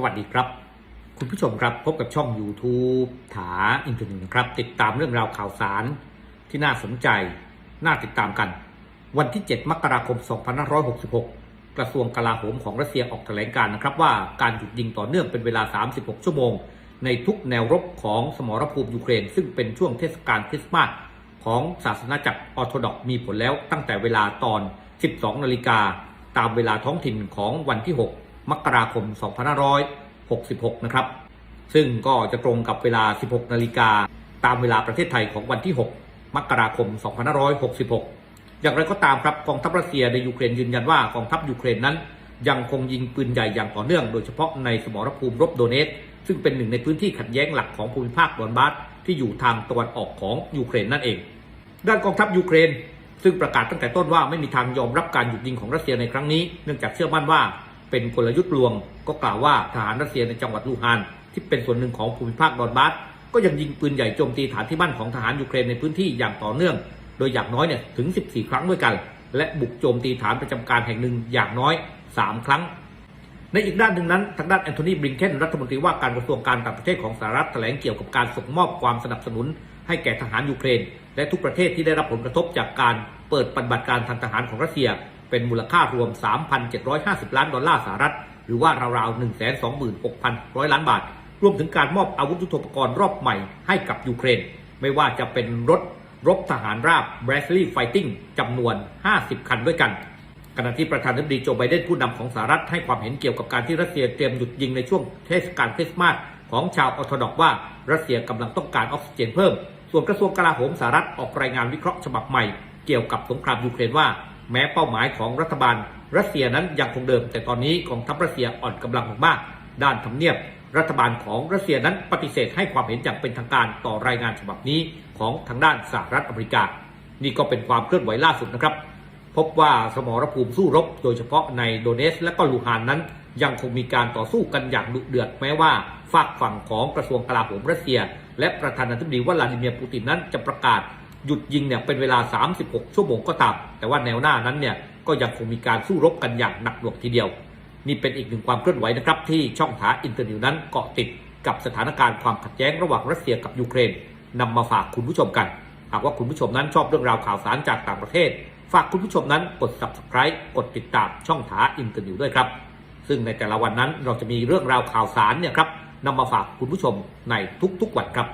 สวัสดีครับ คุณผู้ชมครับพบกับช่อง YouTube ถาอินเทอร์เน็ตนะครับ ติดตามเรื่องราวข่าวสารที่น่าสนใจ น่าติดตามกัน วันที่ 7 มกราคม 2566 กระทรวงกลาโหมของรัสเซียออกแถลงการนะครับ ว่าการหยุดยิงต่อเนื่องเป็นเวลา 36 ชั่วโมง ในทุกแนวรบของสมรภูมิยูเครน ซึ่งเป็นช่วงเทศกาลคริสต์มาสของศาสนาจักรออร์โธดอกมีผลแล้วตั้งแต่เวลาตอน 12 นาฬิกาตามเวลาท้องถิ่นของวันที่ 6 มกราคม 2566 นะครับ ซึ่งก็จะตรงกับเวลา 16 นาฬิกา ตามเวลาประเทศไทยของวันที่ 6 มกราคม 2566 อย่างไรก็ตามครับกองทัพรัสเซียในยูเครนยืนยันว่ากองทัพยูเครนนั้น ยังคงยิงปืนใหญ่อย่างต่อเนื่อง โดยเฉพาะในสมรภูมิรบโดเนตซึ่งเป็นหนึ่งในพื้นที่ขัดแย้งหลักของภูมิภาคดอนบาสที่อยู่ทางตะวันออกของยูเครนนั่นเอง ด้านกองทัพยูเครนซึ่งประกาศตั้งแต่ต้นว่าไม่มีทางยอมรับการหยุดยิงของรัสเซียในครั้งนี้ เนื่องจากเชื่อมั่นว่า เป็นกลยุทธ์ลวง ก็กล่าวว่าทหารรัสเซียในจังหวัดลูฮานที่เป็นส่วนหนึ่งของภูมิภาคดอนบาสก็ยังยิงปืนใหญ่โจมตีฐานที่มั่นของทหารยูเครนในพื้นที่อย่างต่อเนื่อง โดยอย่างน้อยเนี่ยถึง 14 ครั้งด้วยกัน และบุกโจมตีฐานประจำการแห่งหนึ่งอย่างน้อย 3 ครั้ง ในอีกด้านหนึ่งนั้นทางด้านแอนโทนีบริงเคนรัฐมนตรีว่าการกระทรวงการต่างประเทศของสหรัฐแถลงเกี่ยวกับการส่งมอบความสนับสนุน ให้แก่ทหารยูเครน และทุกประเทศที่ได้รับผลกระทบจากการเปิดปฏิบัติการทางทหารของรัสเซีย เป็นมูลค่ารวม 3,750 ล้านดอลลาร์สหรัฐ หรือว่าราวๆ126,100 ล้านบาท รวมถึงการมอบอาวุธยุทโธปกรณ์รอบใหม่ให้กับยูเครน ไม่ว่าจะเป็นรถรบทหารราบ Bradley Fighting จำนวน 50 คันด้วยกันขณะที่ประธานาธิบดีโจไบเดนผู้นำของสหรัฐให้ความเห็นเกี่ยวกับการที่รัสเซียเตรียมหยุดยิงในช่วงเทศกาลคริสต์มาสของชาวออร์โธดอกซ์ว่ารัสเซียกำลังต้องการออกซิเจนเพิ่ม ส่วนกระทรวงกลาโหมสหรัฐออกรายงานวิเคราะห์ฉบับใหม่ เกี่ยวกับสงครามยูเครนว่า แม้เป้าหมายของรัฐบาล รัสเซียนั้นยังคงเดิม แต่ตอนนี้กองทัพรัสเซียอ่อนกำลังมากด้านทำเนียบรัฐบาลของรัสเซียนั้นปฏิเสธให้ความเห็นอย่างเป็นทางการต่อรายงานฉบับนี้ของทางด้านสหรัฐอเมริกา นี่ก็เป็นความเคลื่อนไหวล่าสุดนะครับ พบว่าสมรภูมิสู้รบ โดยเฉพาะในโดเนสและก็ลูฮานนั้น ยังคงมีการต่อสู้กันอย่างดุเดือดแม้ว่าฝากฝั่งของกระทรวงกลาโหมรัสเซีย และประธานาธิบดีวลาดิเมียร์ปูตินนั้นจะประกาศหยุดยิงเนี่ยเป็นเวลา 36 ชั่วโมงก็ตาม แต่ว่าแนวหน้านั้นเนี่ยก็ยังคงมีการสู้รบกันอย่างหนักหน่วงทีเดียว นี่เป็นอีกหนึ่งความเคลื่อนไหวนะครับที่ช่องถาอินเตอร์นิวนั้นเกาะติดกับสถานการณ์ความขัดแย้งระหว่างรัสเซียกับยูเครนนำมาฝากคุณผู้ชมกัน หากว่าคุณผู้ชมนั้นชอบเรื่องราวข่าวสารจากต่างประเทศ ฝากคุณผู้ชมนั้นกด subscribe กดติดตามช่องถาอินเตอร์นิวด้วยครับ ซึ่งในแต่ละวันนั้นเราจะมีเรื่องราวข่าวสารเนี่ยครับนำมาฝากคุณผู้ชมในทุกๆวันครับ